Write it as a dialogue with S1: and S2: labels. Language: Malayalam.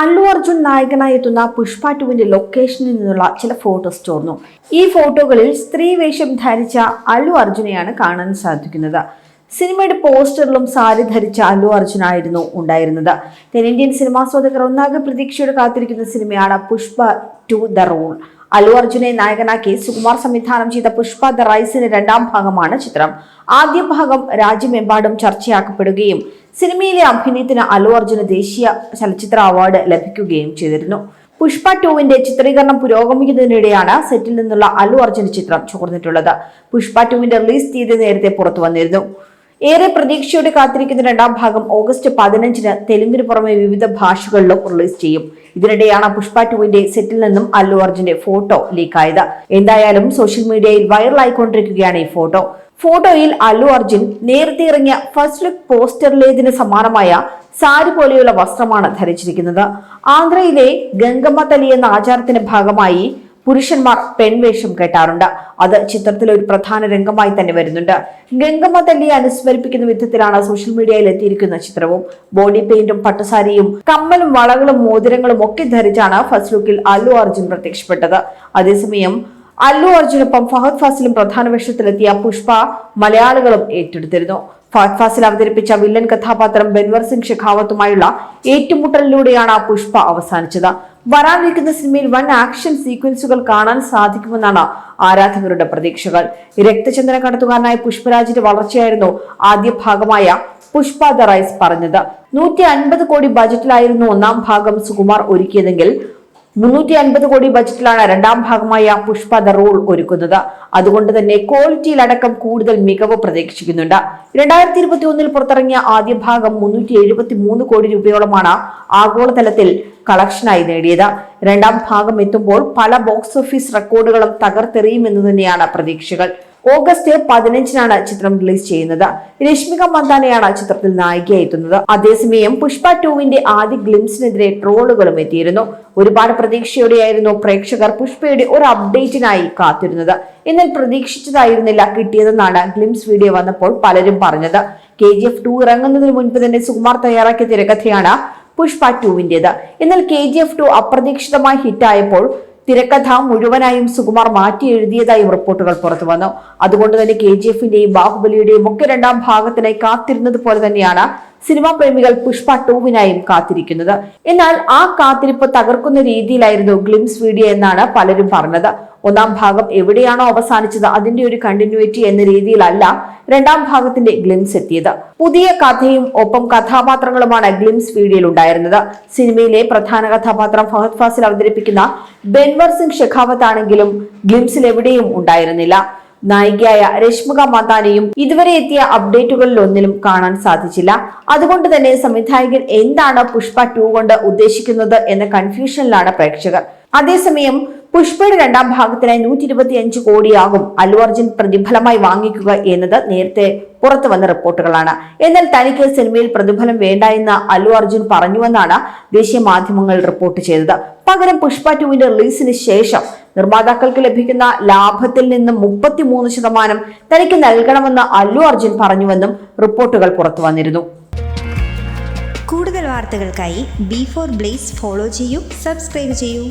S1: അല്ലു അർജുൻ നായകനായി എത്തുന്ന പുഷ്പ ടുവിന്റെ ലൊക്കേഷനിൽ നിന്നുള്ള ചില ഫോട്ടോസ് ചോർന്നു. ഈ ഫോട്ടോകളിൽ സ്ത്രീ വേഷം ധരിച്ച അല്ലു അർജുനെയാണ് കാണാൻ സാധിക്കുന്നത്. സിനിമയുടെ പോസ്റ്ററിലും സാരി ധരിച്ച അല്ലു അർജുനായിരുന്നു ഉണ്ടായിരുന്നത്. തെന്നിന്ത്യൻ സിനിമാസ്വാദകർ ഒന്നാകെ പ്രതീക്ഷയോടെ കാത്തിരിക്കുന്ന സിനിമയാണ് Pushpa two the rule. Allu അർജുനെ നായകനാക്കി സുകുമാർ സംവിധാനം ചെയ്ത പുഷ്പ ദ റൈസിന്റെ രണ്ടാം ഭാഗമാണ് ചിത്രം. ആദ്യ ഭാഗം രാജ്യമെമ്പാടും ചർച്ചയാക്കപ്പെടുകയും സിനിമയിലെ അഭിനയത്തിന് അലു അർജുന് ദേശീയ ചലച്ചിത്ര അവാർഡ് ലഭിക്കുകയും ചെയ്തിരുന്നു. പുഷ്പ ടുവിന്റെ ചിത്രീകരണം പുരോഗമിക്കുന്നതിനിടെയാണ് സെറ്റിൽ നിന്നുള്ള അലു അർജുൻ ചിത്രം ചോർന്നിട്ടുള്ളത് പുഷ്പ ടുവിന്റെ റിലീസ് തീയതി നേരത്തെ പുറത്തു വന്നിരുന്നു. ഏറെ പ്രതീക്ഷയോടെ കാത്തിരിക്കുന്ന രണ്ടാം ഭാഗം ഓഗസ്റ്റ് പതിനഞ്ചിന് തെലുങ്കിന് പുറമെ വിവിധ ഭാഷകളിലും റിലീസ് ചെയ്യും. ഇതിനിടെയാണ് പുഷ്പ ടുവിന്റെ സെറ്റിൽ നിന്നും അല്ലു അർജുന്റെ ഫോട്ടോ ലീക്കായത്. എന്തായാലും സോഷ്യൽ മീഡിയയിൽ വൈറലായിക്കൊണ്ടിരിക്കുകയാണ് ഈ ഫോട്ടോ. ഫോട്ടോയിൽ അല്ലു അർജുൻ നേരത്തെ ഇറങ്ങിയ ഫസ്റ്റ് ലുക്ക് പോസ്റ്ററിലേതിന് സമാനമായ സാരി പോലെയുള്ള വസ്ത്രമാണ് ധരിച്ചിരിക്കുന്നത്. ആന്ധ്രയിലെ ഗംഗമ്മ തലി എന്ന ആചാരത്തിന്റെ ഭാഗമായി പുരുഷന്മാർ പെൺവേഷം കെട്ടാറുണ്ട്. അത് ചിത്രത്തിലെ ഒരു പ്രധാന രംഗമായി തന്നെ വരുന്നുണ്ട്. ഗംഗമ്മ തല്ലിയെ അനുസ്മരിപ്പിക്കുന്ന വിധത്തിലാണ് സോഷ്യൽ മീഡിയയിൽ എത്തിയിരിക്കുന്ന ചിത്രവും. ബോഡി പെയിന്റും പട്ടുസാരിയും കമ്മലും വളകളും മോതിരങ്ങളും ഒക്കെ ധരിച്ചാണ് ഫസ്റ്റ് ലുക്കിൽ അല്ലു അർജുൻ പ്രത്യക്ഷപ്പെട്ടത്. അതേസമയം അല്ലു അർജുനൊപ്പം ഫഹദ് ഫാസിലും പ്രധാന വേഷത്തിലെത്തിയ പുഷ്പ മലയാളികളും ഏറ്റെടുത്തിരുന്നു. ഫഹദ് ഫാസിൽ അവതരിപ്പിച്ച വില്ലൻ കഥാപാത്രം ബെൻവർ സിംഗ് ഷെഖാവത്തുമായുള്ള ഏറ്റുമുട്ടലിലൂടെയാണ് പുഷ്പ അവസാനിച്ചത്. വരാനിരിക്കുന്ന സിനിമയിൽ വൻ ആക്ഷൻ സീക്വൻസുകൾ കാണാൻ സാധിക്കുമെന്നാണ് ആരാധകരുടെ പ്രതീക്ഷകൾ. രക്തചന്ദന കടത്തുകാരനായ പുഷ്പരാജിന്റെ വളർച്ചയായിരുന്നു ആദ്യ ഭാഗമായ പുഷ്പ ദ റൈസ് പറഞ്ഞത്. നൂറ്റി അൻപത് കോടി ബജറ്റിലായിരുന്നു ഒന്നാം ഭാഗം സുകുമാർ ഒരുക്കിയതെങ്കിൽ മുന്നൂറ്റി അൻപത് കോടി ബജറ്റിലാണ് രണ്ടാം ഭാഗമായ പുഷ്പ ദ റോൾ ഒരുക്കുന്നത്. അതുകൊണ്ട് തന്നെ ക്വാളിറ്റിയിലടക്കം കൂടുതൽ മികവ് പ്രതീക്ഷിക്കുന്നുണ്ട്. രണ്ടായിരത്തി ഇരുപത്തി ഒന്നിൽ പുറത്തിറങ്ങിയ ആദ്യ ഭാഗം മുന്നൂറ്റി എഴുപത്തി മൂന്ന് കോടി രൂപയോളമാണ് ആഗോളതലത്തിൽ കളക്ഷനായി നേടിയത്. രണ്ടാം ഭാഗം എത്തുമ്പോൾ പല ബോക്സ് ഓഫീസ് റെക്കോർഡുകളും തകർത്തെറിയുമെന്ന് തന്നെയാണ് പ്രതീക്ഷകൾ. ഓഗസ്റ്റ് പതിനഞ്ചിനാണ് ചിത്രം റിലീസ് ചെയ്യുന്നത്. രശ്മിക മന്ദാനയാണ് ചിത്രത്തിൽ നായികയായി എത്തുന്നത് അതേസമയം പുഷ്പ ടുവിന്റെ ആദ്യ ഗ്ലിംസിനെതിരെ ട്രോളുകളും എത്തിയിരുന്നു. ഒരുപാട് പ്രതീക്ഷയോടെയായിരുന്നു പ്രേക്ഷകർ പുഷ്പയുടെ ഒരു അപ്ഡേറ്റിനായി കാത്തിരുന്നത്. എന്നാൽ പ്രതീക്ഷിച്ചതായിരുന്നില്ല കിട്ടിയതെന്നാണ് ഗ്ലിംസ് വീഡിയോ വന്നപ്പോൾ പലരും പറഞ്ഞത്. കെ ജി എഫ് ടു ഇറങ്ങുന്നതിന് മുൻപ് തന്നെ സുകുമാർ തയ്യാറാക്കിയ തിരക്കഥയാണ് പുഷ്പ ടുവിന്റേത്. എന്നാൽ കെ ജി എഫ് ടു അപ്രതീക്ഷിതമായി ഹിറ്റായപ്പോൾ തിരക്കഥ മുഴുവനായും സുകുമാർ മാറ്റി എഴുതിയതായും റിപ്പോർട്ടുകൾ പുറത്തു വന്നു. അതുകൊണ്ട് തന്നെ കെ ജി എഫിന്റെയും ബാഹുബലിയുടെയും ഒക്കെ രണ്ടാം ഭാഗത്തിനായി കാത്തിരുന്നത് പോലെ തന്നെയാണ് സിനിമാ പ്രേമികൾ പുഷ്പ ടൂവിനായും കാത്തിരിക്കുന്നത്. എന്നാൽ ആ കാത്തിരിപ്പ് തകർക്കുന്ന രീതിയിലായിരുന്നു ഗ്ലിംസ് വീഡിയോ എന്നാണ് പലരും പറഞ്ഞത്. ഒന്നാം ഭാഗം എവിടെയാണോ അവസാനിച്ചത് അതിന്റെ ഒരു കണ്ടിന്യൂറ്റി എന്ന രീതിയിലല്ല രണ്ടാം ഭാഗത്തിന്റെ ഗ്ലിംസ് എത്തിയത്. പുതിയ കഥയും ഒപ്പം കഥാപാത്രങ്ങളുമാണ് ഗ്ലിംസ് വീഡിയോയിൽ ഉണ്ടായിരുന്നത്. സിനിമയിലെ പ്രധാന കഥാപാത്രം ഫഹദ് ഫാസിൽ അവതരിപ്പിക്കുന്ന ബെൻവർ സിംഗ് ഷെഖാവത്ത് ആണെങ്കിലും ഗ്ലിംസിൽ എവിടെയും ഉണ്ടായിരുന്നില്ല. നായികയായ രശ്മിക മന്ദാനയും ഇതുവരെ എത്തിയ അപ്ഡേറ്റുകളിൽ ഒന്നിലും കാണാൻ സാധിച്ചില്ല. അതുകൊണ്ട് തന്നെ സംവിധായകൻ എന്താണ് പുഷ്പ ടു കൊണ്ട് ഉദ്ദേശിക്കുന്നത് എന്ന കൺഫ്യൂഷനിലാണ് പ്രേക്ഷകർ. അതേസമയം പുഷ്പയുടെ രണ്ടാം ഭാഗത്തിനായി നൂറ്റി ഇരുപത്തി അഞ്ച് കോടിയാകും അല്ലു അർജുൻ പ്രതിഫലമായി വാങ്ങിക്കുക എന്നത് നേരത്തെ പുറത്തു വന്ന റിപ്പോർട്ടുകളാണ്. എന്നാൽ തനിക്ക് സിനിമയിൽ പ്രതിഫലം വേണ്ട എന്ന് അല്ലു അർജുൻ പറഞ്ഞുവെന്നാണ് ദേശീയ മാധ്യമങ്ങൾ റിപ്പോർട്ട് ചെയ്തത്. പകരം പുഷ്പ ടുവിന്റെ റിലീസിന് ശേഷം നിർമ്മാതാക്കൾക്ക് ലഭിക്കുന്ന ലാഭത്തിൽ നിന്നും മുപ്പത്തിമൂന്ന് ശതമാനം തനിക്ക് നൽകണമെന്ന് അല്ലു അർജുൻ പറഞ്ഞുവെന്നും റിപ്പോർട്ടുകൾ പുറത്തു വന്നിരുന്നു.
S2: കൂടുതൽ വാർത്തകൾക്കായി ബി ഫോർ ബ്ലേസ് ഫോളോ ചെയ്യൂ സബ്സ്ക്രൈബ് ചെയ്യൂ.